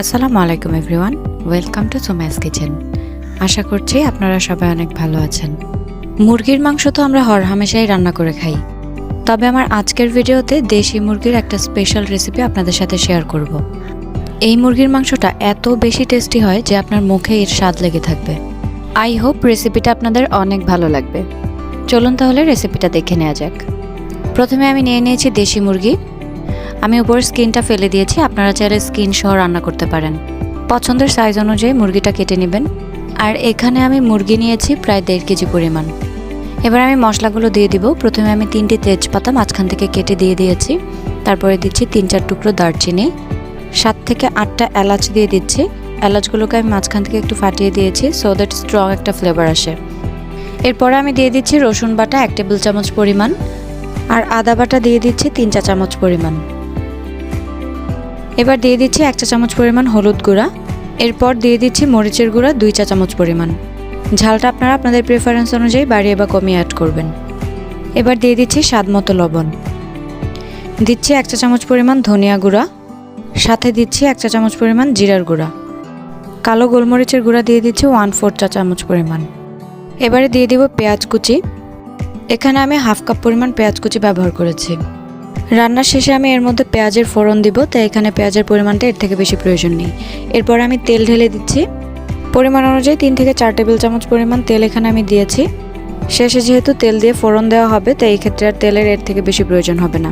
আসসালামু আলাইকুম everyone, welcome to Somas kitchen. আশা করছি আপনারা সবাই অনেক ভালো আছেন। মুরগির মাংস তো আমরা হর হামেশাই রান্না করে খাই। তবে আমার আজকের ভিডিওতে দেশি মুরগির একটা স্পেশাল রেসিপি আপনাদের সাথে শেয়ার করব। এই মুরগির মাংসটা এত বেশি টেস্টি হয় যে আপনার মুখে এর স্বাদ লেগে থাকবে। আই হোপ রেসিপিটা আপনাদের অনেক ভালো লাগবে। চলুন তাহলে রেসিপিটা দেখে নেওয়া যাক। প্রথমে আমি নিয়ে নিয়েছি দেশি মুরগি। আমি উপরের স্কিনটা ফেলে দিয়েছি, আপনারা চাইলে স্কিন সহ রান্না করতে পারেন। পছন্দের সাইজ অনুযায়ী মুরগিটা কেটে নেবেন। আর এখানে আমি মুরগি নিয়েছি প্রায় দেড় কেজি পরিমাণ। এবার আমি মশলাগুলো দিয়ে দিব। প্রথমে আমি তিনটি তেজপাতা মাঝখান থেকে কেটে দিয়ে দিয়েছি। তারপরে দিচ্ছি তিন চার টুকরো দারচিনি। সাত থেকে আটটা এলাচ দিয়ে দিচ্ছি। এলাচগুলোকে আমি মাঝখান থেকে একটু ফাটিয়ে দিয়েছি সো দ্যাট স্ট্রং একটা ফ্লেভার আসে। এরপরে আমি দিয়ে দিচ্ছি রসুন বাটা এক টেবিল চামচ পরিমাণ। আর আদা বাটা দিয়ে দিচ্ছি তিন চা চামচ পরিমাণ। এবার দিয়ে দিচ্ছি এক চা চামচ পরিমাণ হলুদ গুঁড়া। এরপর দিয়ে দিচ্ছি মরিচের গুঁড়া দুই চা চামচ পরিমাণ। ঝালটা আপনারা আপনাদের প্রেফারেন্স অনুযায়ী বাড়িয়ে বা কমিয়ে অ্যাড করবেন। এবার দিয়ে দিচ্ছি স্বাদ মতো লবণ। দিচ্ছি এক চা চামচ পরিমাণ ধনিয়া গুঁড়া। সাথে দিচ্ছি এক চা চামচ পরিমাণ জিরার গুঁড়া। কালো গোলমরিচের গুঁড়া দিয়ে দিচ্ছি ওয়ান ফোর চা চামচ পরিমাণ। এবারে দিয়ে দিব পেঁয়াজ কুচি। এখানে আমি হাফ কাপ পরিমাণ পেঁয়াজ কুচি ব্যবহার করেছি। রান্নার শেষে আমি এর মধ্যে পেঁয়াজের ফোড়ন দিব, তাই এখানে পেঁয়াজের পরিমাণটা এর থেকে বেশি প্রয়োজন নেই। এরপর আমি তেল ঢেলে দিচ্ছি। পরিমাণ অনুযায়ী তিন থেকে চার টেবিল চামচ পরিমাণ তেল এখানে আমি দিয়েছি। শেষে যেহেতু তেল দিয়ে ফোড়ন দেওয়া হবে, তাই এই ক্ষেত্রে আর তেলের এর থেকে বেশি প্রয়োজন হবে না।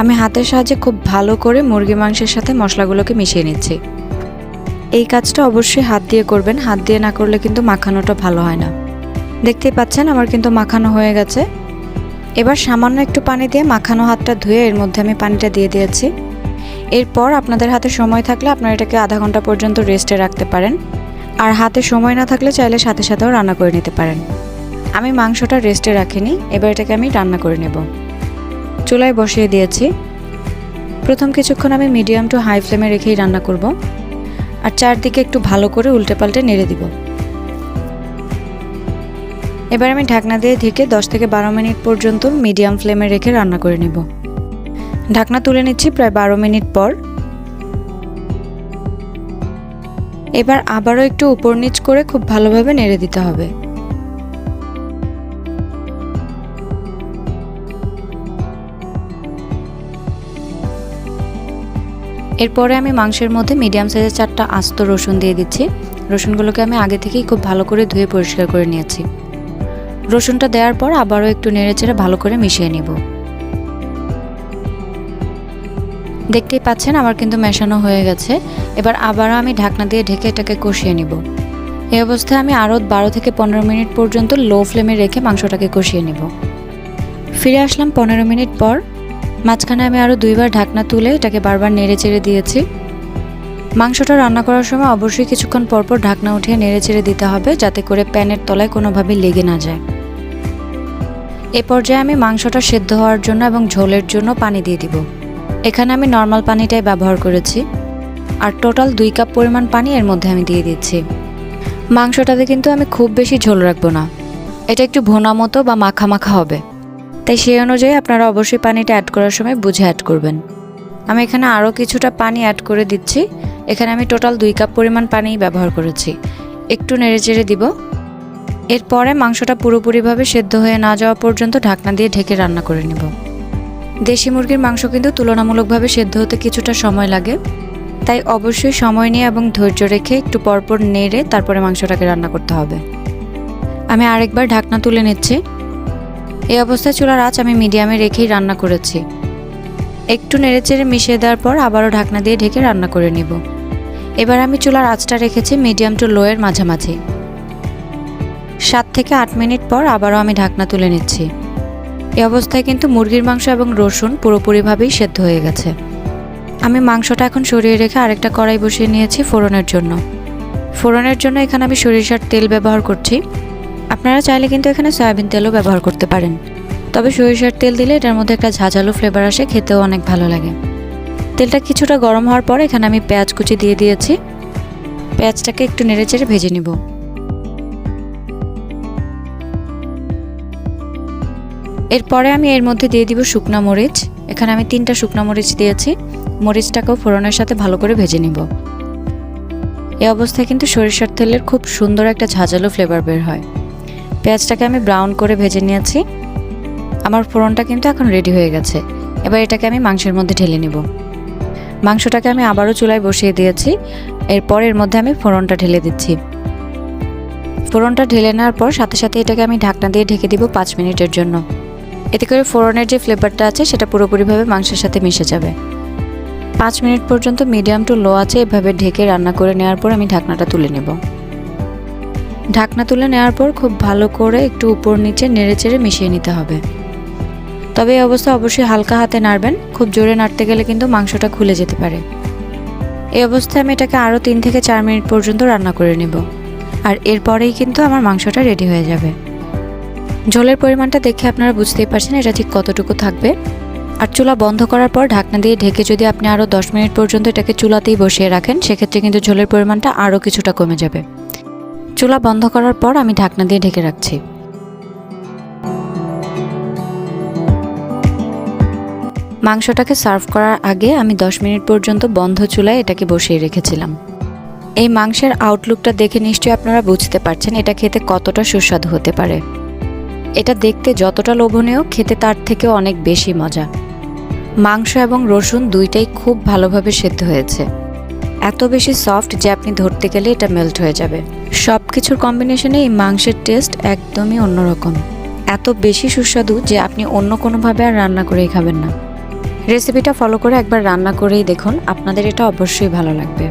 আমি হাতের সাহায্যে খুব ভালো করে মুরগি মাংসের সাথে মশলাগুলোকে মিশিয়ে নিচ্ছি। এই কাজটা অবশ্যই হাত দিয়ে করবেন। হাত দিয়ে না করলে কিন্তু মাখানোটা ভালো হয় না। দেখতেই পাচ্ছেন, আমার কিন্তু মাখানো হয়ে গেছে। এবার সামান্য একটু পানি দিয়ে মাখানো হাতটা ধুয়ে এর মধ্যে আমি পানিটা দিয়ে দিয়েছি। এরপর আপনাদের হাতে সময় থাকলে আপনারা এটাকে আধা ঘণ্টা পর্যন্ত রেস্টে রাখতে পারেন। আর হাতে সময় না থাকলে চাইলে সাথে সাথেও রান্না করে নিতে পারেন। আমি মাংসটা রেস্টে রাখিনি, এবার এটাকে আমি রান্না করে নেব। চুলায় বসিয়ে দিয়েছি। প্রথম কিছুক্ষণ আমি মিডিয়াম টু হাই ফ্লেমে রেখেই রান্না করব। আর চারদিকে একটু ভালো করে উল্টে পাল্টে নেড়ে দিব। এবার আমি ঢাকনা দিয়ে ঢেকে দশ থেকে বারো মিনিট পর্যন্ত মিডিয়াম ফ্লেমে রেখে রান্না করে নেব। ঢাকনা তুলে নিচ্ছি প্রায় বারো মিনিট পর। এবার আবারও একটু উপর নিচ করে খুব ভালোভাবে নেড়ে দিতে হবে। এরপরে আমি মাংসের মধ্যে মিডিয়াম সাইজের চারটা আস্ত রসুন দিয়ে দিচ্ছি। রসুনগুলোকে আমি আগে থেকেই খুব ভালো করে ধুয়ে পরিষ্কার করে নিয়েছি। রসুনটা দেওয়ার পর আবারও একটু নেড়েচেড়ে ভালো করে মিশিয়ে নিব। দেখতেই পাচ্ছেন আমার কিন্তু মেশানো হয়ে গেছে। এবার আবারও আমি ঢাকনা দিয়ে ঢেকে এটাকে কষিয়ে নিব। এই অবস্থায় আমি আরও বারো থেকে পনেরো মিনিট পর্যন্ত লো ফ্লেমে রেখে মাংসটাকে কষিয়ে নিব। ফিরে আসলাম পনেরো মিনিট পর। মাঝখানে আমি আরও দুইবার ঢাকনা তুলে এটাকে বারবার নেড়ে চেড়ে দিয়েছি। মাংসটা রান্না করার সময় অবশ্যই কিছুক্ষণ পরপর ঢাকনা উঠিয়ে নেড়ে চেড়ে দিতে হবে যাতে করে প্যানের তলায় কোনোভাবে লেগে না যায়। এ পর্যায়ে আমি মাংসটা সেদ্ধ হওয়ার জন্য এবং ঝোলের জন্য পানি দিয়ে দিব। এখানে আমি নর্মাল পানিটাই ব্যবহার করেছি। আর টোটাল দুই কাপ পরিমাণ পানি এর মধ্যে আমি দিয়ে দিচ্ছি। মাংসটাতে কিন্তু আমি খুব বেশি ঝোল রাখব না। এটা একটু ভোনা মতো বা মাখা মাখা হবে। তাই সেই অনুযায়ী আপনারা অবশ্যই পানিটা অ্যাড করার সময় বুঝে অ্যাড করবেন। আমি এখানে আরও কিছুটা পানি অ্যাড করে দিচ্ছি। এখানে আমি টোটাল দুই কাপ পরিমাণ পানি ব্যবহার করেছি। একটু নেড়ে চেড়ে দিব। এরপরে মাংসটা পুরোপুরিভাবে সেদ্ধ হয়ে না যাওয়া পর্যন্ত ঢাকনা দিয়ে ঢেকে রান্না করে নেব। দেশি মুরগির মাংস কিন্তু তুলনামূলকভাবে সেদ্ধ হতে কিছুটা সময় লাগে, তাই অবশ্যই সময় নিয়ে এবং ধৈর্য রেখে একটু পরপর নেড়ে তারপরে মাংসটাকে রান্না করতে হবে। আমি আরেকবার ঢাকনা তুলে নিচ্ছি। এই অবস্থায় চুলার আঁচ আমি মিডিয়ামে রেখেই রান্না করেছি। একটু নেড়েচেড়ে মিশিয়ে দেওয়ার পর আবারও ঢাকনা দিয়ে ঢেকে রান্না করে নিব। এবার আমি চুলার আঁচটা রেখেছি মিডিয়াম টু লোয়ের মাঝামাঝি। সাত থেকে আট মিনিট পর আবারও আমি ঢাকনা তুলে নিচ্ছি। এ অবস্থায় কিন্তু মুরগির মাংস এবং রসুন পুরোপুরিভাবেই সেদ্ধ হয়ে গেছে। আমি মাংসটা এখন সরিয়ে রেখে আরেকটা কড়াই বসিয়ে নিয়েছি ফোড়নের জন্য। ফোড়নের জন্য এখানে আমি সরিষার তেল ব্যবহার করছি। আপনারা চাইলে কিন্তু এখানে সয়াবিন তেলও ব্যবহার করতে পারেন। তবে সরিষার তেল দিলে এটার মধ্যে একটা ঝাঁঝালো ফ্লেভার আসে, খেতেও অনেক ভালো লাগে। তেলটা কিছুটা গরম হওয়ার পর এখানে আমি পেঁয়াজ কুচি দিয়ে দিয়েছি। পেঁয়াজটাকে একটু নেড়েচেড়ে ভেজে নিব। এরপরে আমি এর মধ্যে দিয়ে দিব শুকনো মরিচ। এখানে আমি তিনটা শুকনো মরিচ দিয়েছি। মরিচটাকেও ফোড়নের সাথে ভালো করে ভেজে নিব। এই অবস্থায় কিন্তু সরিষার তেলের খুব সুন্দর একটা ঝাঁঝালো ফ্লেভার বের হয়। পেঁয়াজটাকে আমি ব্রাউন করে ভেজে নিয়েছি। আমার ফোড়নটা কিন্তু এখন রেডি হয়ে গেছে। এবার এটাকে আমি মাংসের মধ্যে ঢেলে নিব। মাংসটাকে আমি আবারও চুলায় বসিয়ে দিয়েছি। এরপর এর মধ্যে আমি ফোড়নটা ঢেলে দিচ্ছি। ফোড়নটা ঢেলে নেওয়ার পর সাথে সাথে এটাকে আমি ঢাকনা দিয়ে ঢেকে দিব পাঁচ মিনিটের জন্য। এতে করে ফোড়নের যে ফ্লেভারটা আছে, সেটা পুরোপুরিভাবে মাংসের সাথে মিশে যাবে। পাঁচ মিনিট পর্যন্ত মিডিয়াম টু লো আছে, এভাবে ঢেকে রান্না করে নেওয়ার পর আমি ঢাকনাটা তুলে নেব। ঢাকনা তুলে নেওয়ার পর খুব ভালো করে একটু উপর নিচে নেড়ে চেড়ে মিশিয়ে নিতে হবে। তবে এই অবস্থা অবশ্যই হালকা হাতে নাড়বেন, খুব জোরে নাড়তে গেলে কিন্তু মাংসটা খুলে যেতে পারে। এই অবস্থায় আমি এটাকে আরও তিন থেকে চার মিনিট পর্যন্ত রান্না করে নেব। আর এরপরেই কিন্তু আমার মাংসটা রেডি হয়ে যাবে। ঝোলের পরিমাণটা দেখে আপনারা বুঝতেই পারছেন এটা ঠিক কতটুকু থাকবে। আর চুলা বন্ধ করার পর ঢাকনা দিয়ে ঢেকে যদি আপনি আরও দশ মিনিট পর্যন্ত এটাকে চুলাতেই বসিয়ে রাখেন, সেক্ষেত্রে কিন্তু ঝোলের পরিমাণটা আরও কিছুটা কমে যাবে। চুলা বন্ধ করার পর আমি ঢাকনা দিয়ে ঢেকে রাখছি। মাংসটাকে সার্ভ করার আগে আমি দশ মিনিট পর্যন্ত বন্ধ চুলায় এটাকে বসিয়ে রেখেছিলাম। এই মাংসের আউটলুকটা দেখে নিশ্চয়ই আপনারা বুঝতে পারছেন এটা খেতে কতটা সুস্বাদু হতে পারে। এটা দেখতে যতটা লোভনীয়, খেতে তার থেকে অনেক বেশি মজা। মাংস এবং রসুন দুইটাই খুব ভালোভাবে সেদ্ধ হয়েছে। এত বেশি সফট যে আপনি ধরতে গেলে এটা মেল্ট হয়ে যাবে। সব কিছুর কম্বিনেশনে এই মাংসের টেস্ট একদমই অন্যরকম। এত বেশি সুস্বাদু যে আপনি অন্য কোনোভাবে আর রান্না করেই খাবেন না। রেসিপিটা ফলো করে একবার রান্না করেই দেখুন, আপনাদের এটা অবশ্যই ভালো লাগবে।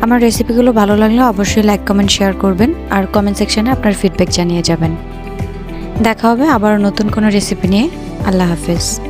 আমার রেসিপিগুলো ভালো লাগলে অবশ্যই লাইক, কমেন্ট, শেয়ার করবেন, আর কমেন্ট সেকশনে আপনার ফিডব্যাক জানিয়ে যাবেন। দেখা হবে আবার নতুন কোনো রেসিপি নিয়ে। আল্লাহ হাফেজ।